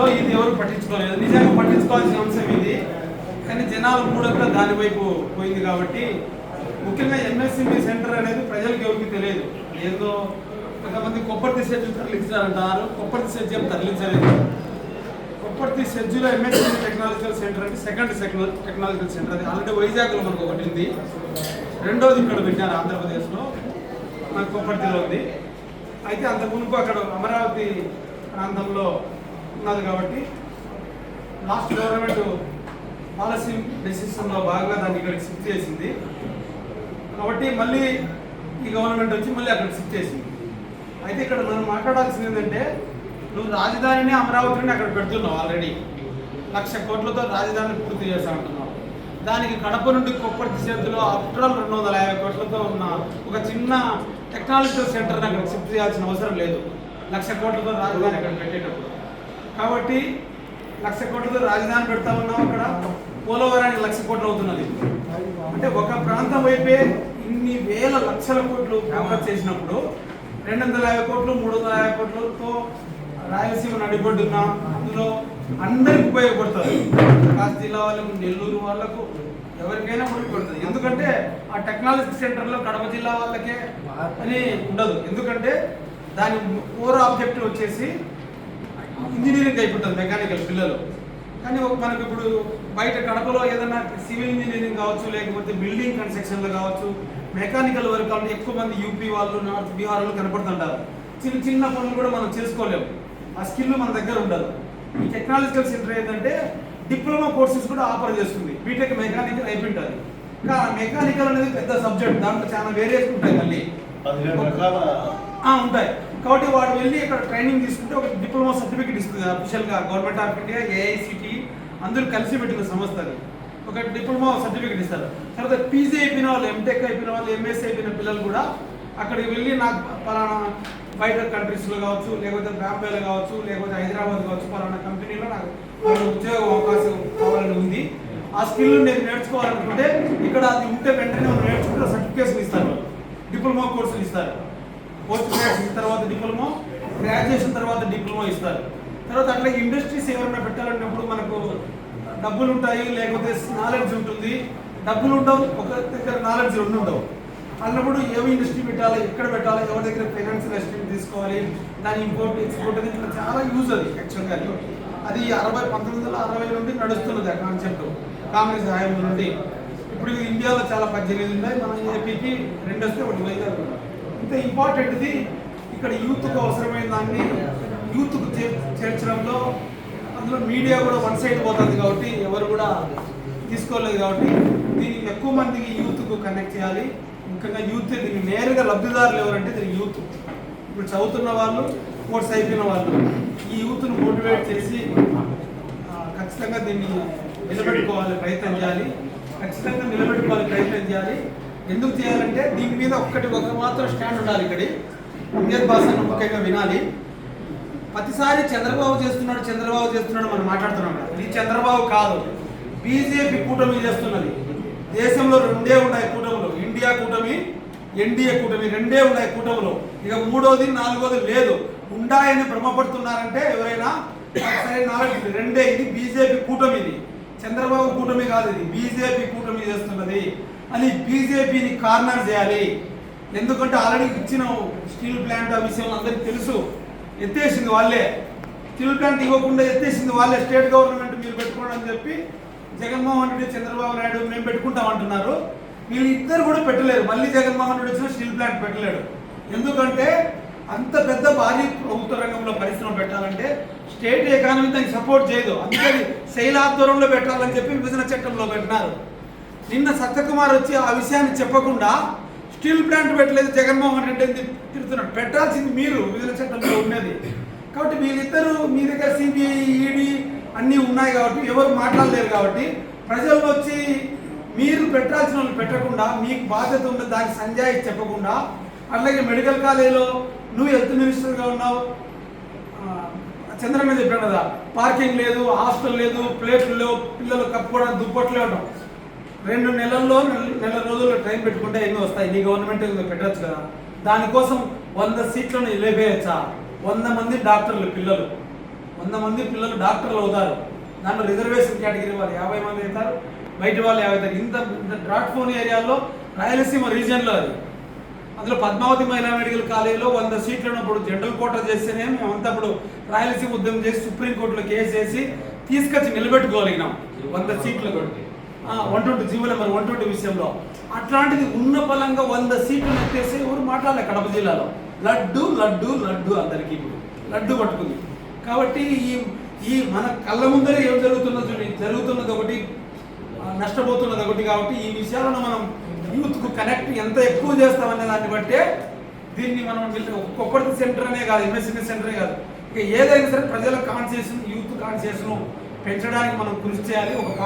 లో ఇది ఎవరు పట్టించుకోలేదు. నిజంగా పట్టించుకోవాల్సిన అంశం ఇది. కానీ జనాలు కూడా దాని వైపు పోయింది కాబట్టి ముఖ్యంగా ఎంఎస్ఎంఈ సెంటర్ అనేది ప్రజలకు ఎవరికి తెలియదు. ఏదో కొంతమంది కొబ్బరి సెజ్ తరలించాలంటారు కొబ్బరి సెజ్ తరలించలేదు కొప్పర్తి సెజ్జులో ఎంఎస్ఎంఈ టెక్నాలజికల్ సెంటర్ అంటే సెకండ్ టెక్నాలజికల్ సెంటర్ అది. ఆల్రెడీ వైజాగ్లో మనకు ఒకటి ఉంది. రెండోది ఇక్కడ పెట్టారు ఆంధ్రప్రదేశ్లో. మనకు కొప్పర్తిలో ఉంది. అయితే అంత మునుపు అక్కడ అమరావతి ప్రాంతంలో ఉన్నది కాబట్టి లాస్ట్ గవర్నమెంట్ పాలసీ డెసిషన్లో భాగంగా దాన్ని ఇక్కడ షిఫ్ట్ చేసింది. కాబట్టి మళ్ళీ ఈ గవర్నమెంట్ వచ్చి మళ్ళీ అక్కడ షిఫ్ట్ చేసింది. అయితే ఇక్కడ మనం మాట్లాడాల్సింది ఏంటంటే నువ్వు రాజధానిని అమరావతిని అక్కడ పెడుతున్నావు ఆల్రెడీ లక్ష కోట్లతో రాజధానిని పూర్తి చేస్తా అంటున్నావు. దానికి కడప నుండి కొప్పటి చేతిలో ఆఫ్టర్ రెండు వందల యాభై కోట్లతో ఉన్న ఒక చిన్న టెక్నాలజీ సెంటర్ని అక్కడ షిఫ్ట్ చేయాల్సిన అవసరం లేదు. లక్ష కోట్లతో రాజధాని అక్కడ పెట్టేటప్పుడు. కాబట్టి లక్ష కోట్లతో రాజధాని పెడతా ఉన్నాం అక్కడ. పోలవరానికి లక్ష కోట్లు అవుతున్నది. అంటే ఒక ప్రాంతం వైపే ఇన్ని వేల లక్షల కోట్లు ఫోకస్ చేసినప్పుడు రెండు వందల యాభై కోట్లు మూడు వందల యాభై కోట్లతో రాయలసీమ నడిపడుతున్నాం అందులో అందరికి ఉపయోగపడుతుంది కాస్త జిల్లా వాళ్ళకు నెల్లూరు వాళ్ళకు ఎవరికైనా ఉపయోగపడుతుంది. ఎందుకంటే ఆ టెక్నాలజీ సెంటర్లో కడప జిల్లా వాళ్ళకే అని ఉండదు. ఎందుకంటే దాని ఓవర్ ఆబ్జెక్టివ్ వచ్చేసి ఇంజనీరింగ్ అయిపోతుంది మెకానికల్ పిల్లలు. కానీ ఒక మనకు ఇప్పుడు బయట కడపలో ఏదైనా సివిల్ ఇంజనీరింగ్ కావచ్చు లేకపోతే బిల్డింగ్ కన్స్ట్రక్షన్లు కావచ్చు మెకానికల్ వర్క్ అంటే ఎక్కువ మంది యూపీ వాళ్ళు నార్త్ బీహార్ వాళ్ళు కనపడుతుంటారు. చిన్న చిన్న పనులు కూడా మనం చేసుకోలేము. ఆ స్కిల్ మన దగ్గర ఉండదు. ఈ టెక్నాలజికల్ సెంటర్ ఏంటంటే డిప్లొమా కోర్సెస్ కూడా ఆఫర్ చేస్తుంది. బీటెక్ మెకానికల్ అయిపోయింటుంది. ఇంకా మెకానికల్ అనేది పెద్ద సబ్జెక్ట్ దాంట్లో చాలా వేరియేషన్ ఉంటాయి మళ్ళీ. ఉంటాయి. కాబట్టి వాడు వెళ్ళి ఇక్కడ ట్రైనింగ్ తీసుకుంటే ఒక డిప్లొమా సర్టిఫికేట్ ఇస్తుంది అఫీషియల్గా గవర్నమెంట్ ఆఫ్ ఇండియా ఏఐసిటి అందరూ కలిసి పెట్టిన సంస్థలు ఒక డిప్లొమా సర్టిఫికేట్ ఇస్తారు. తర్వాత పీజీ అయిపోయిన వాళ్ళు ఎంటెక్ అయిపోయిన వాళ్ళు ఎంఎస్సీ అయిపోయిన పిల్లలు కూడా అక్కడికి వెళ్ళి నాకు పలానా బయట కంట్రీస్లో కావచ్చు లేకపోతే బాంబేలో కావచ్చు లేకపోతే హైదరాబాద్ కావచ్చు పలానా కంపెనీలో నాకు ఉద్యోగ అవకాశం కావాలని ఉంది. ఆ స్కిల్ నేను నేర్చుకోవాలనుకుంటే ఇక్కడ అది ఉంటే వెంటనే నేర్చుకుంటే సర్టిఫికేషన్ ఇస్తారు. డిప్లొమా కోర్సులు ఇస్తారు. పోస్ట్ గ్రాడ్యుయేషన్ తర్వాత డిప్లొమా గ్రాడ్యుయేషన్ తర్వాత డిప్లొమా ఇస్తారు. తర్వాత అట్లా ఇండస్ట్రీస్ ఎవరైనా పెట్టాలన్నప్పుడు మనకు డబ్బులు ఉంటాయి లేకపోతే నాలెడ్జ్ ఉంటుంది. డబ్బులు ఉండవు ఒక దగ్గర నాలెడ్జ్ రెండు ఉండవు అన్నప్పుడు ఏమి ఇండస్ట్రీ పెట్టాలి ఎక్కడ పెట్టాలి ఎవరి దగ్గర ఫైనాన్షియల్ ఎస్టిమేట్ తీసుకోవాలి దాని ఇంపోర్ట్ ఎక్స్పోర్ట్ అనేది ఇట్లా చాలా యూజ్ అది యాక్చువల్గా అది. అరవై పంతొమ్మిది వందల అరవై నుండి నడుస్తున్నది ఆ కాన్సెప్ట్ కాంగ్రెస్ హయాం నుండి. ఇప్పుడు ఇండియాలో చాలా పద్దెనిమిది ఉన్నాయి. మన ఏపీకి రెండు వస్తే ఒకటి వైజాగ్ ఇంత ఇంపార్టెంట్ది ఇక్కడ యూత్కు అవసరమైన దాన్ని యూత్కు చేర్చడంలో అందులో మీడియా కూడా వన్ సైడ్ పోతుంది కాబట్టి ఎవరు కూడా తీసుకోలేదు కాబట్టి దీన్ని ఎక్కువ మందికి యూత్కు కనెక్ట్ చేయాలి. ముఖ్యంగా యూత్ దీనికి నేరుగా లబ్ధిదారులు ఎవరంటే దీని యూత్. ఇప్పుడు చదువుతున్న వాళ్ళు కోర్స్ అయిపోయిన వాళ్ళు ఈ యూత్ను మోటివేట్ చేసి ఖచ్చితంగా దీన్ని నిలబెట్టుకోవాలి ప్రయత్నం చేయాలి. ఖచ్చితంగా నిలబెట్టుకోవాలి ప్రయత్నం చేయాలి. ఎందుకు చేయాలంటే దీని మీద ఒక్కటి ఒక మాత్రం స్టాండ్ ఉండాలి ఇక్కడ. ఇండియన్ భాషను ముఖ్యంగా వినాలి. ప్రతిసారి చంద్రబాబు చేస్తున్నాడు చంద్రబాబు చేస్తున్నాడు మనం మాట్లాడుతున్నాం ఇది చంద్రబాబు కాదు. బీజేపీ కూటమి చేస్తున్నది. దేశంలో రెండే ఉన్నాయి కూటములు. ఇండియా కూటమి ఎన్డీఏ కూటమి రెండే ఉన్నాయి కూటములు. ఇక మూడోది నాలుగోది లేదు. ఉండాయని భ్రమపడుతున్నారంటే ఎవరైనా సరే నాలుగు రెండే ఇది బీజేపీ కూటమి ఇది చంద్రబాబు కూటమి కాదు ఇది. బీజేపీ కూటమి చేస్తున్నది. అని బీజేపీని కార్నర్ చేయాలి. ఎందుకంటే ఆల్రెడీ ఇచ్చిన స్టీల్ ప్లాంట్ ఆ విషయం అందరికీ తెలుసు. ఎత్తేసింది వాళ్ళే. స్టీల్ ప్లాంట్ ఇవ్వకుండా ఎత్తేసింది వాళ్ళే. స్టేట్ గవర్నమెంట్ మీరు పెట్టుకోండి అని చెప్పి జగన్మోహన్ రెడ్డి చంద్రబాబు నాయుడు మేము పెట్టుకుంటాం అంటున్నారు. వీళ్ళు ఇద్దరు కూడా పెట్టలేరు. మళ్ళీ జగన్మోహన్ రెడ్డి వచ్చిన స్టీల్ ప్లాంట్ పెట్టలేడు. ఎందుకంటే అంత పెద్ద భారీ ప్రభుత్వ రంగంలో పరిశ్రమ పెట్టాలంటే స్టేట్ ఎకానమీ దానికి సపోర్ట్ చేయదు. అందుకని శైలాధ్వరంలో పెట్టాలని చెప్పి విభజన చట్టంలో పెట్టినారు. నిన్న సత్యకుమార్ వచ్చి ఆ విషయాన్ని చెప్పకుండా స్టీల్ ప్లాంట్ పెట్టలేదు జగన్మోహన్ రెడ్డి అని తిరుగుతున్నాడు పెట్టాల్సింది మీరు విధుల చట్టంలో ఉన్నది. కాబట్టి వీళ్ళిద్దరూ మీ దగ్గర సిబిఐ ఈడీ అన్నీ ఉన్నాయి కాబట్టి ఎవరు మాట్లాడలేరు కాబట్టి ప్రజలు వచ్చి మీరు పెట్టాల్సిన వాళ్ళు పెట్టకుండా మీకు బాధ్యత ఉంది దానికి సంజాయి చెప్పకుండా అట్లాగే మెడికల్ కాలేజీలో నువ్వు హెల్త్ మినిస్టర్గా ఉన్నావు. ఆ, చంద్రన్న చెప్పాను కదా పార్కింగ్ లేదు హాస్టల్ లేదు ప్లేట్లు లేవు పిల్లలు కప్పుకోవడానికి దుప్పట్లు ఉండవు రెండు నెలల్లో నెల- రోజుల్లో ట్రైన్ పెట్టుకుంటే ఎన్ని వస్తాయి? నీ గవర్నమెంట్ పెట్టచ్చు కదా. దానికోసం వంద సీట్లను లేపేయచ్చా వంద మంది డాక్టర్లు పిల్లలు. వంద మంది పిల్లలు డాక్టర్లు అవుతారు. దాంట్లో రిజర్వేషన్ కేటగిరీ వాళ్ళు యాభై మంది అవుతారు. బయట వాళ్ళు యాభై అవుతారు ఇంత ఇంత డాట్ ఫోన్ ఏరియాలో రాయలసీమ రీజియన్లో అది. అందులో పద్మావతి మహిళా మెడికల్ కాలేజీలో వంద సీట్లను ఇప్పుడు జనరల్ కోట చేస్తేనే మేమంతా అప్పుడు రాయలసీమ ఉద్యమం చేసి సుప్రీంకోర్టులో కేసు చేసి తీసుకొచ్చి నిలబెట్టుకోగలిగినాం. వంద సీట్లు. One twenty GO number one twenty విషయంలో. అట్లాంటిది ఉన్న పలంగా వంద సీట్లు నెట్టేసి ఎవరు మాట్లాడలే కడప జిల్లాలో. లడ్డు లడ్డు లడ్డు అందరికీ ఇప్పుడు. లడ్డు పట్టుకుంది. కాబట్టి ఈ ఈ మన కళ్ళ ముందరే ఏం జరుగుతున్నది చూడండి. జరుగుతున్నది ఒకటి నష్టపోతున్నది ఒకటి కాబట్టి ఈ విషయాలను మనం యూత్కు కనెక్ట్ ఎంత ఎక్కువ చేస్తామనే దాన్ని బట్టే దీన్ని మనం ఒక్కొక్కటి సెంటర్ అనే కాదు ఎంఎస్ఎంఈ సెంటరే కాదు. ఇక ఏదైనా సరే ప్రజల కాన్షియస్ యూత్ కాన్షియస్ పెంచడానికి మనం కృషి చేయాలి. ఒక